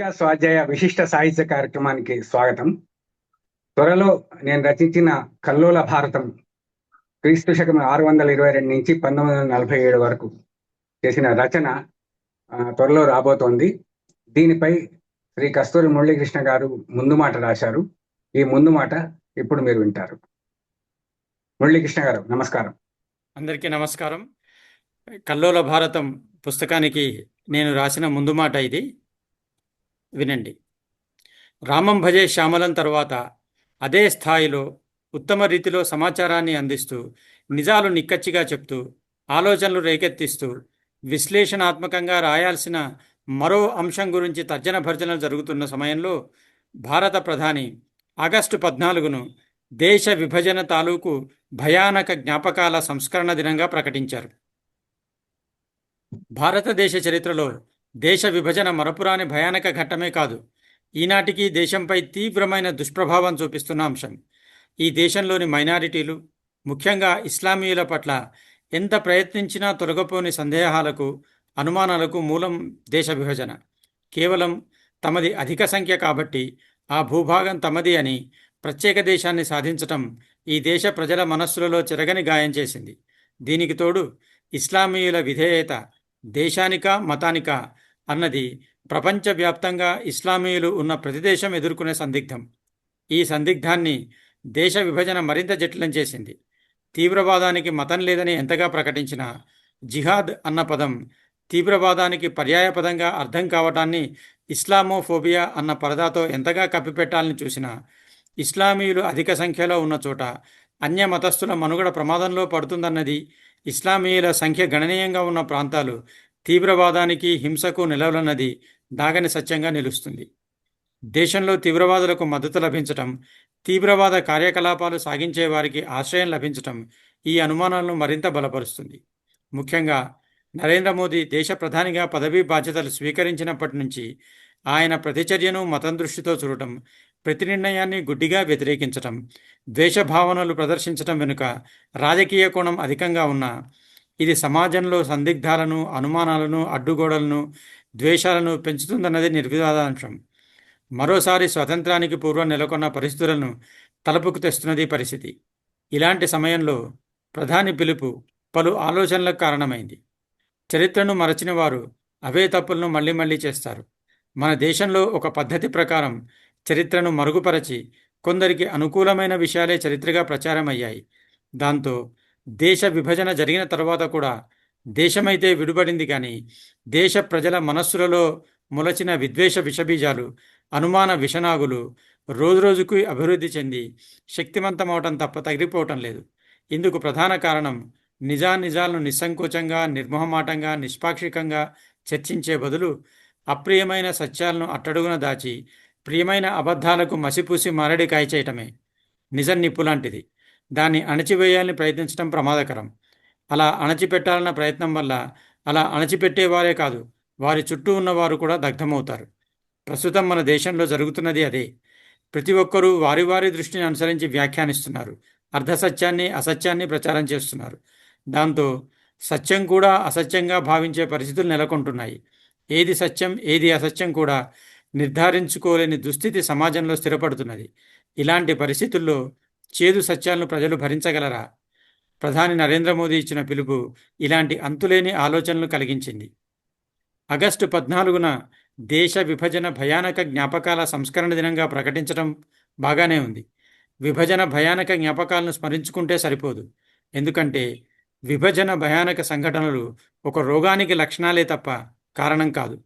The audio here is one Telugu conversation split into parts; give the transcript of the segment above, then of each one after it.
టీకా స్వాధ్యాయ విశిష్ట సాహిత్య కార్యక్రమానికి స్వాగతం. త్వరలో నేను రచించిన కల్లోల భారతం క్రీస్తు శకం ఆరు వందల ఇరవై రెండు నుంచి పంతొమ్మిది వందల నలభై ఏడు వరకు చేసిన రచన త్వరలో రాబోతోంది. దీనిపై శ్రీ కస్తూరి మురళీకృష్ణ గారు ముందు మాట రాశారు. ఈ ముందు మాట ఇప్పుడు మీరు వింటారు. మురళీకృష్ణ గారు నమస్కారం. అందరికీ నమస్కారం. కల్లోల భారతం పుస్తకానికి నేను రాసిన ముందు మాట ఇది. వినండి. రామం భజే శ్యామలం తర్వాత అదే స్థాయిలో ఉత్తమ రీతిలో సమాచారాన్ని అందిస్తూ నిజాలు నిక్కచ్చిగా చెప్తూ ఆలోచనలు రేకెత్తిస్తూ విశ్లేషణాత్మకంగా రాయాల్సిన మరో అంశం గురించి తర్జన భర్జనలు జరుగుతున్న సమయంలో భారత ప్రధాని ఆగస్టు పద్నాలుగును దేశ విభజన తాలూకు భయానక జ్ఞాపకాల సంస్కరణ దినంగా ప్రకటించారు. భారతదేశ చరిత్రలో దేశ విభజన మరపురాని భయానక ఘట్టమే కాదు. ఈనాటికి దేశంపై తీవ్రమైన దుష్ప్రభావం చూపిస్తున్న అంశం. ఈ దేశంలోని మైనారిటీలు ముఖ్యంగా ఇస్లామీయుల పట్ల ఎంత ప్రయత్నించినా తొలగపోని సందేహాలకు అనుమానాలకు మూలం దేశ విభజన. కేవలం తమది అధిక సంఖ్య కాబట్టి ఆ భూభాగం తమది అని ప్రత్యేక దేశాన్ని సాధించటం ఈ దేశ ప్రజల మనస్సులలో చెరగని గాయం చేసింది. దీనికి తోడు ఇస్లామీయుల విధేయత దేశానిక మతానిక అన్నది ప్రపంచవ్యాప్తంగా ఇస్లామీయులు ఉన్న ప్రతి దేశం ఎదుర్కొనే సందిగ్ధం. ఈ సందిగ్ధాన్ని దేశ విభజన మరింత జటిలం చేసింది. తీవ్రవాదానికి మతం లేదని ఎంతగా ప్రకటించినా జిహాద్ అన్న పదం తీవ్రవాదానికి పర్యాయపదంగా అర్థం కావటాన్ని ఇస్లామోఫోబియా అన్న పరదాతో ఎంతగా కప్పిపెట్టాలని చూసినా ఇస్లామీయులు అధిక సంఖ్యలో ఉన్న చోట అన్య మతస్థుల మనుగడ ప్రమాదంలో పడుతుందన్నది ఇస్లామీయుల సంఖ్య గణనీయంగా ఉన్న ప్రాంతాలు తీవ్రవాదానికి హింసకు నిలవలన్నది దాగని సత్యంగా నిలుస్తుంది. దేశంలో తీవ్రవాదులకు మద్దతు లభించటం తీవ్రవాద కార్యకలాపాలు సాగించే వారికి ఆశ్రయం లభించటం ఈ అనుమానాలను మరింత బలపరుస్తుంది. ముఖ్యంగా నరేంద్ర మోదీ దేశ ప్రధానిగా పదవీ బాధ్యతలు స్వీకరించినప్పటి నుంచి ఆయన ప్రతిచర్యను మతం దృష్టితో చూడటం ప్రతి నిర్ణయాన్ని గుడ్డిగా వ్యతిరేకించటం ద్వేషభావనలు ప్రదర్శించటం వెనుక రాజకీయ కోణం అధికంగా ఉన్నా ఇది సమాజంలో సందిగ్ధాలను అనుమానాలను అడ్డుగోడలను ద్వేషాలను పెంచుతుందన్నది నిర్వివాదాంశం. మరోసారి స్వతంత్రానికి పూర్వం నెలకొన్న పరిస్థితులను తలపుకు తెస్తున్నది పరిస్థితి. ఇలాంటి సమయంలో ప్రధాని పిలుపు పలు ఆలోచనలకు కారణమైంది. చరిత్రను మరచిన వారు అవే తప్పులను మళ్ళీ మళ్ళీ చేస్తారు. మన దేశంలో ఒక పద్ధతి ప్రకారం చరిత్రను మరుగుపరచి కొందరికి అనుకూలమైన విషయాలే చరిత్రగా ప్రచారం అయ్యాయి దాంతో దేశ విభజన జరిగిన తర్వాత కూడా దేశమైతే విడిపడింది కానీ దేశ ప్రజల మనస్సులలో మొలచిన విద్వేష విషబీజాలు అనుమాన విషనాగులు రోజురోజుకు అభివృద్ధి చెంది శక్తివంతమవటం తప్ప తగిలిపోవటం లేదు. ఇందుకు ప్రధాన కారణం నిజానిజాలను నిస్సంకోచంగా నిర్మోహమాటంగా నిష్పాక్షికంగా చర్చించే బదులు అప్రియమైన సత్యాలను అట్టడుగున దాచి ప్రియమైన అబద్ధాలకు మసిపూసి మారడి కాయచేయటమే. నిజం నిప్పులాంటిది దాన్ని అణచివేయాలని ప్రయత్నించడం ప్రమాదకరం. అలా అణచిపెట్టాలన్న ప్రయత్నం వల్ల అలా అణచిపెట్టేవారే కాదు వారి చుట్టూ ఉన్నవారు కూడా దగ్ధమవుతారు. ప్రస్తుతం మన దేశంలో జరుగుతున్నది అదే. ప్రతి ఒక్కరూ వారి వారి దృష్టిని అనుసరించి వ్యాఖ్యానిస్తున్నారు. అర్ధసత్యాన్ని అసత్యాన్ని ప్రచారం చేస్తున్నారు. దాంతో సత్యం కూడా అసత్యంగా భావించే పరిస్థితులు నెలకొంటున్నాయి. ఏది సత్యం ఏది అసత్యం కూడా నిర్ధారించుకోలేని దుస్థితి సమాజంలో స్థిరపడుతున్నది. ఇలాంటి పరిస్థితుల్లో చేదు సత్యాలను ప్రజలు భరించగలరా? ప్రధాని నరేంద్ర మోదీ ఇచ్చిన పిలుపు ఇలాంటి అంతులేని ఆలోచనలు కలిగించింది. ఆగస్టు పద్నాలుగున దేశ విభజన భయానక జ్ఞాపకాల సంస్కరణ దినంగా ప్రకటించడం బాగానే ఉంది. విభజన భయానక జ్ఞాపకాలను స్మరించుకుంటే సరిపోదు. ఎందుకంటే విభజన భయానక సంఘటనలు ఒక రోగానికి లక్షణాలే తప్ప కారణం కాదు.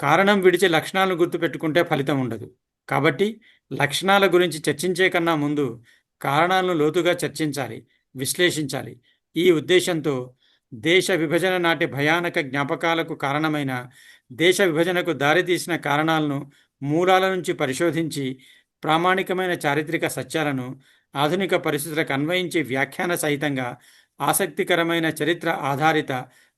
కారణం విడిచి లక్షణాలను గుర్తుపెట్టుకుంటే ఫలితం ఉండదు. కాబట్టి లక్షణాల గురించి చర్చించే కన్నా ముందు కారణాలను లోతుగా చర్చించాలి విశ్లేషించాలి. ఈ ఉద్దేశంతో దేశ విభజన నాటి భయానక జ్ఞాపకాలకు కారణమైన దేశ విభజనకు దారితీసిన కారణాలను మూలాల నుంచి పరిశోధించి ప్రామాణికమైన చారిత్రక సత్యాలను ఆధునిక పరిస్థితులకు అన్వయించి వ్యాఖ్యాన సహితంగా ఆసక్తికరమైన చరిత్ర ఆధారిత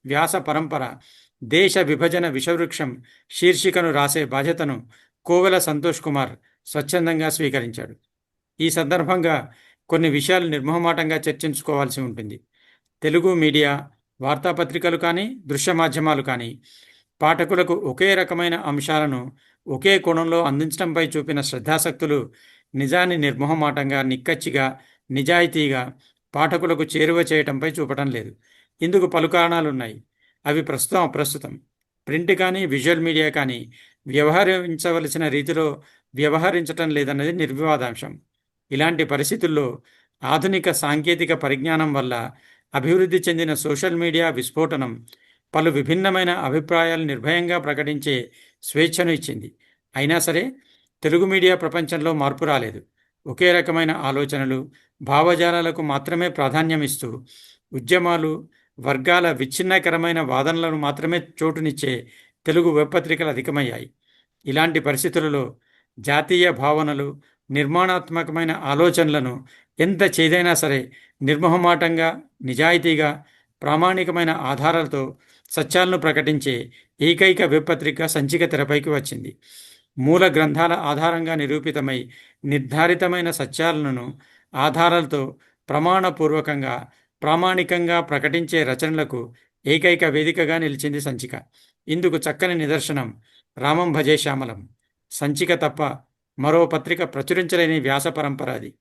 వ్యాస పరంపర దేశ విభజన విషవృక్షం శీర్షికను రాసే బాధ్యతను కోవెల సంతోష్ కుమార్ స్వచ్ఛందంగా స్వీకరించాడు. ఈ సందర్భంగా కొన్ని విషయాలు నిర్మోహమాటంగా చర్చించుకోవాల్సి ఉంటుంది. తెలుగు మీడియా వార్తాపత్రికలు కానీ దృశ్య మాధ్యమాలు కానీ పాఠకులకు ఒకే రకమైన అంశాలను ఒకే కోణంలో అందించడంపై చూపిన శ్రద్ధాసక్తులు నిజాన్ని నిర్మోహమాటంగా నిక్కచ్చిగా నిజాయితీగా పాఠకులకు చేరువ చేయటంపై చూపటం లేదు. ఇందుకు పలు కారణాలున్నాయి అవి ప్రస్తుతం అప్రస్తుతం. ప్రింట్ కానీ విజువల్ మీడియా కానీ వ్యవహరించవలసిన రీతిలో వ్యవహరించటం లేదన్నది నిర్వివాదాంశం. ఇలాంటి పరిస్థితుల్లో ఆధునిక సాంకేతిక పరిజ్ఞానం వల్ల అభివృద్ధి చెందిన సోషల్ మీడియా విస్ఫోటనం పలు విభిన్నమైన అభిప్రాయాలు నిర్భయంగా ప్రకటించే స్వేచ్ఛను ఇచ్చింది. అయినా సరే తెలుగు మీడియా ప్రపంచంలో మార్పు రాలేదు. ఒకే రకమైన ఆలోచనలు భావజాలాలకు మాత్రమే ప్రాధాన్యమిస్తూ ఉద్యమాలు వర్గాల విచ్ఛిన్నకరమైన వాదనలను మాత్రమే చోటునిచ్చే తెలుగు వెబ్ పత్రికలు అధికమయ్యాయి. ఇలాంటి పరిస్థితులలో జాతీయ భావనలు నిర్మాణాత్మకమైన ఆలోచనలను ఎంత చేదైనా సరే నిర్మోహమాటంగా నిజాయితీగా ప్రామాణికమైన ఆధారాలతో సత్యాలను ప్రకటించే ఏకైక వెబ్ పత్రిక సంచిక తెరపైకి వచ్చింది. మూల గ్రంథాల ఆధారంగా నిరూపితమై నిర్ధారితమైన సత్యాలను ఆధారాలతో ప్రమాణపూర్వకంగా ప్రామాణికంగా ప్రకటించే రచనలకు ఏకైక వేదికగా నిలిచింది సంచిక. ఇందుకు చక్కని నిదర్శనం రామం భజే శ్యామలం సంచిక తప్ప మరో పత్రిక ప్రచురించలేని వ్యాస పరంపర అది.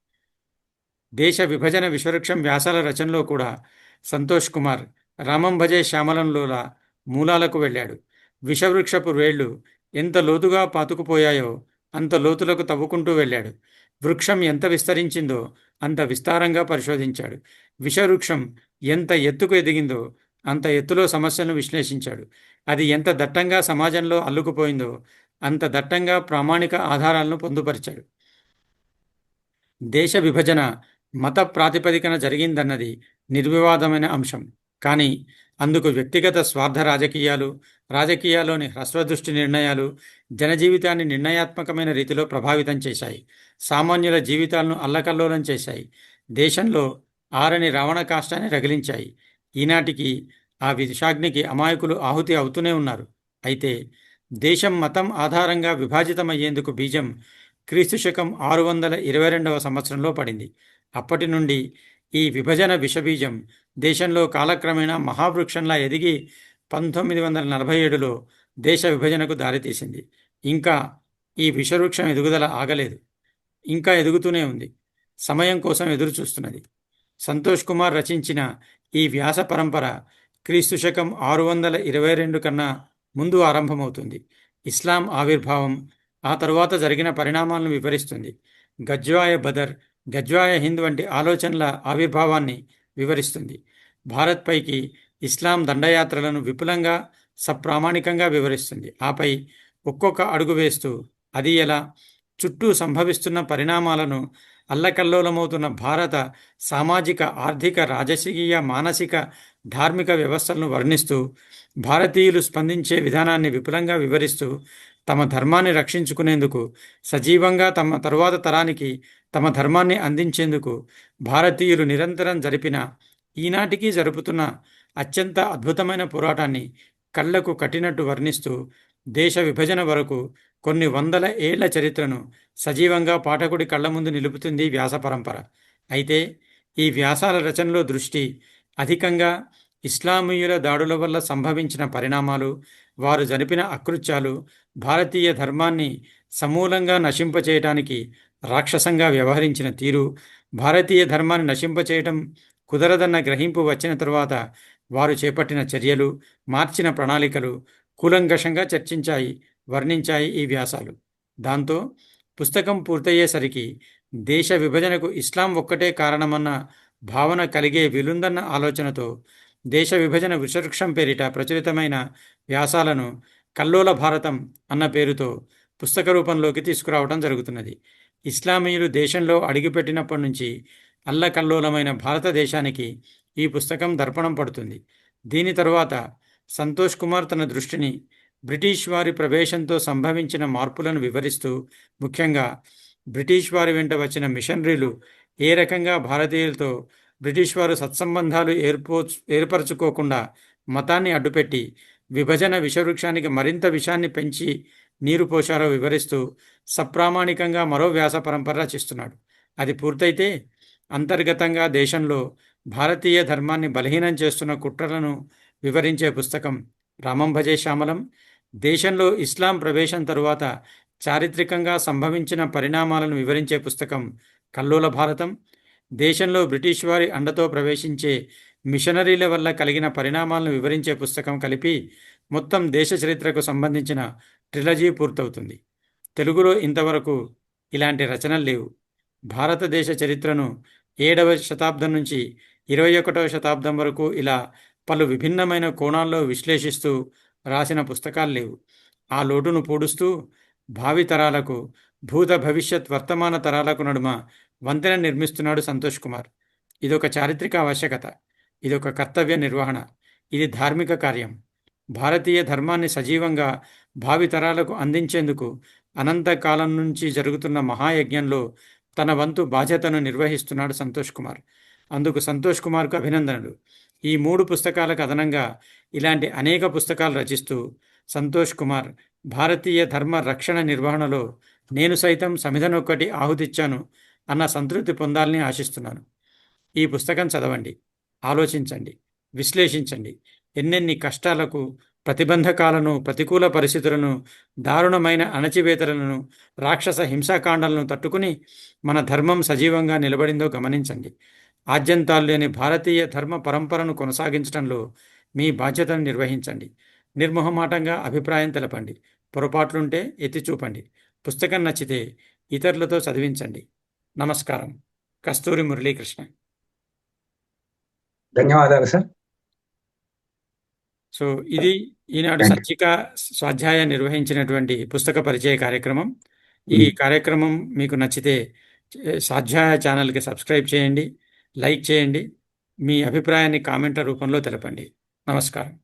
దేశ విభజన విశ్వవృక్షం వ్యాసాల రచనలో కూడా సంతోష్ కుమార్ రామం భజే శ్యామలంలోల మూలాలకు వెళ్ళాడు. విషవృక్షపు వేళ్ళు ఎంత లోతుగా పాతుకుపోయాయో అంత లోతులకు తవ్వుకుంటూ వెళ్ళాడు. వృక్షం ఎంత విస్తరించిందో అంత విస్తారంగా పరిశోధించాడు. విషవృక్షం ఎంత ఎత్తుకు ఎదిగిందో అంత ఎత్తులో సమస్యలను విశ్లేషించాడు. అది ఎంత దట్టంగా సమాజంలో అల్లుకుపోయిందో అంత దట్టంగా ప్రామాణిక ఆధారాలను పొందుపరిచాడు. దేశ విభజన మత ప్రాతిపదికన జరిగిందన్నది నిర్వివాదమైన అంశం. కానీ అందుకు వ్యక్తిగత స్వార్థ రాజకీయాలు రాజకీయాల్లోని హ్రస్వదృష్టి నిర్ణయాలు జనజీవితాన్ని నిర్ణయాత్మకమైన రీతిలో ప్రభావితం చేశాయి. సామాన్యుల జీవితాలను అల్లకల్లోలం చేశాయి. దేశంలో ఆరని రావణ కాష్టాన్ని రగిలించాయి. ఈనాటికి ఆ విషాగ్నికి అమాయకులు ఆహుతి అవుతూనే ఉన్నారు. అయితే దేశం మతం ఆధారంగా విభాజితమయ్యేందుకు బీజం క్రీస్తు శకం ఆరు వందల ఇరవై రెండవ సంవత్సరంలో పడింది. అప్పటి నుండి ఈ విభజన విషబీజం దేశంలో కాలక్రమేణా మహావృక్షంలా ఎదిగి పంతొమ్మిది వందల నలభై ఏడులో దేశ విభజనకు దారితీసింది. ఇంకా ఈ విషవృక్షం ఎదుగుదల ఆగలేదు. ఇంకా ఎదుగుతూనే ఉంది. సమయం కోసం ఎదురు చూస్తున్నది సంతోష్ కుమార్ రచించిన ఈ వ్యాస పరంపర క్రీస్తు శకం ఆరు వందల ఇరవై రెండు కన్నా ముందు ఆరంభమవుతుంది. ఇస్లాం ఆవిర్భావం ఆ తరువాత జరిగిన పరిణామాలను వివరిస్తుంది. గజ్వాయ బదర్ గజ్వాయ హింద్ వంటి ఆలోచనల ఆవిర్భావాన్ని వివరిస్తుంది. భారత్పైకి ఇస్లాం దండయాత్రలను విపులంగా సప్రామాణికంగా వివరిస్తుంది. ఆపై ఒక్కొక్క అడుగు వేస్తూ అది ఎలా చుట్టూ సంభవిస్తున్న పరిణామాలను అల్లకల్లోలమవుతున్న భారత సామాజిక ఆర్థిక రాజకీయ మానసిక ధార్మిక వ్యవస్థలను వర్ణిస్తూ భారతీయులు స్పందించే విధానాన్ని విపులంగా వివరిస్తూ తమ ధర్మాన్ని రక్షించుకునేందుకు సజీవంగా తమ తరువాత తరానికి తమ ధర్మాన్ని అందించేందుకు భారతీయులు నిరంతరం జరిపిన ఈనాటికి జరుపుతున్న అత్యంత అద్భుతమైన పోరాటాన్ని కళ్ళకు కట్టినట్టు వర్ణిస్తూ దేశ విభజన వరకు కొన్ని వందల ఏళ్ళ చరిత్రను సజీవంగా పాఠకుడి కళ్ళ ముందు నిలుపుతుంది వ్యాస పరంపర. అయితే ఈ వ్యాసాల రచనలో దృష్టి అధికంగా ఇస్లామీయుల దాడుల వల్ల సంభవించిన పరిణామాలు వారు జరిపిన అకృత్యాలు భారతీయ ధర్మాన్ని సమూలంగా నశింపచేయటానికి రాక్షసంగా వ్యవహరించిన తీరు భారతీయ ధర్మాన్ని నశింపచేయటం కుదరదన్న గ్రహింపు వచ్చిన తరువాత వారు చేపట్టిన చర్యలు మార్చిన ప్రణాళికలు కూలంకషంగా చర్చించాయి వర్ణించాయి ఈ వ్యాసాలు. దాంతో పుస్తకం పూర్తయ్యేసరికి దేశ విభజనకు ఇస్లాం ఒక్కటే కారణమన్న భావన కలిగే విలుందన్న ఆలోచనతో దేశ విభజన విషవృక్షం పేరిట ప్రచురితమైన వ్యాసాలను కల్లోల భారతం అన్న పేరుతో పుస్తక రూపంలోకి తీసుకురావడం జరుగుతున్నది. ఇస్లామీయులు దేశంలో అడుగుపెట్టినప్పటి నుంచి అల్లకల్లోలమైన భారతదేశానికి ఈ పుస్తకం దర్పణం పడుతుంది. దీని తరువాత సంతోష్ కుమార్ తన దృష్టిని బ్రిటిష్ వారి ప్రవేశంతో సంభవించిన మార్పులను వివరిస్తూ ముఖ్యంగా బ్రిటిష్ వారి వెంట వచ్చిన మిషనరీలు ఏ రకంగా భారతీయులతో బ్రిటిష్ వారు సత్సంబంధాలు ఏర్పో ఏర్పరచుకోకుండా మతాన్ని అడ్డుపెట్టి విభజన విషవృక్షానికి మరింత విషాన్ని పెంచి నీరు పోశారో వివరిస్తూ సప్రామాణికంగా మరో వ్యాస పరంపర రచిస్తున్నాడు. అది పూర్తయితే అంతర్గతంగా దేశంలో భారతీయ ధర్మాన్ని బలహీనం చేస్తున్న కుట్రలను వివరించే పుస్తకం రామం భజే శ్యామలం. దేశంలో ఇస్లాం ప్రవేశం తరువాత చారిత్రకంగా సంభవించిన పరిణామాలను వివరించే పుస్తకం కల్లోల భారతం. దేశంలో బ్రిటిష్ వారి అండతో ప్రవేశించే మిషనరీల వల్ల కలిగిన పరిణామాలను వివరించే పుస్తకం కలిపి మొత్తం దేశ చరిత్రకు సంబంధించిన ట్రిలజీ పూర్తవుతుంది. తెలుగులో ఇంతవరకు ఇలాంటి రచనలు లేవు. భారతదేశ చరిత్రను ఏడవ శతాబ్దం నుంచి ఇరవై ఒకటవ శతాబ్దం వరకు ఇలా పలు విభిన్నమైన కోణాల్లో విశ్లేషిస్తూ రాసిన పుస్తకాలు లేవు. ఆ లోటును పూడుస్తూ భావితరాలకు భూత భవిష్యత్ వర్తమాన తరాలకు నడుమ వంతెన నిర్మిస్తున్నాడు సంతోష్ కుమార్. ఇదొక చారిత్రక ఆవశ్యకత. ఇదొక కర్తవ్య నిర్వహణ. ఇది ధార్మిక కార్యం. భారతీయ ధర్మాన్ని సజీవంగా భావితరాలకు అందించేందుకు అనంతకాలం నుంచి జరుగుతున్న మహాయజ్ఞంలో తన వంతు బాధ్యతను నిర్వహిస్తున్నాడు సంతోష్ కుమార్. అందుకు సంతోష్ కుమార్కు అభినందనలు. ఈ మూడు పుస్తకాలకు అదనంగా ఇలాంటి అనేక పుస్తకాలు రచిస్తూ సంతోష్ కుమార్ భారతీయ ధర్మ రక్షణ నిర్వహణలో నేను సైతం సమిధనొక్కటి ఆహుతిచ్చాను అన్న సంతృప్తి పొందాలని ఆశిస్తున్నాను. ఈ పుస్తకం చదవండి ఆలోచించండి విశ్లేషించండి. ఎన్నెన్ని కష్టాలకు ప్రతిబంధకాలను ప్రతికూల పరిస్థితులను దారుణమైన అణచివేతలను రాక్షస హింసాకాండాలను తట్టుకుని మన ధర్మం సజీవంగా నిలబడిందో గమనించండి. ఆద్యంతాలు లేని భారతీయ ధర్మ పరంపరను కొనసాగించడంలో మీ బాధ్యతను నిర్వహించండి. నిర్మోహమాటంగా అభిప్రాయం తెలపండి. పొరపాట్లుంటే ఎత్తి చూపండి. పుస్తకం నచ్చితే ఇతరులతో చదివించండి. నమస్కారం. కస్తూరి మురళీకృష్ణ. ధన్యవాదాలు సార్. సో ఇది ఈనాడు. సంచిక స్వాధ్యాయ నిర్వహించినటువంటి పుస్తక పరిచయ కార్యక్రమం. ఈ. కార్యక్రమం మీకు నచ్చితే స్వాధ్యాయ ఛానల్కి సబ్స్క్రైబ్ చేయండి. లైక్ చేయండి. మీ అభిప్రాయాన్ని కామెంట్ల రూపంలో తెలపండి. నమస్కారం.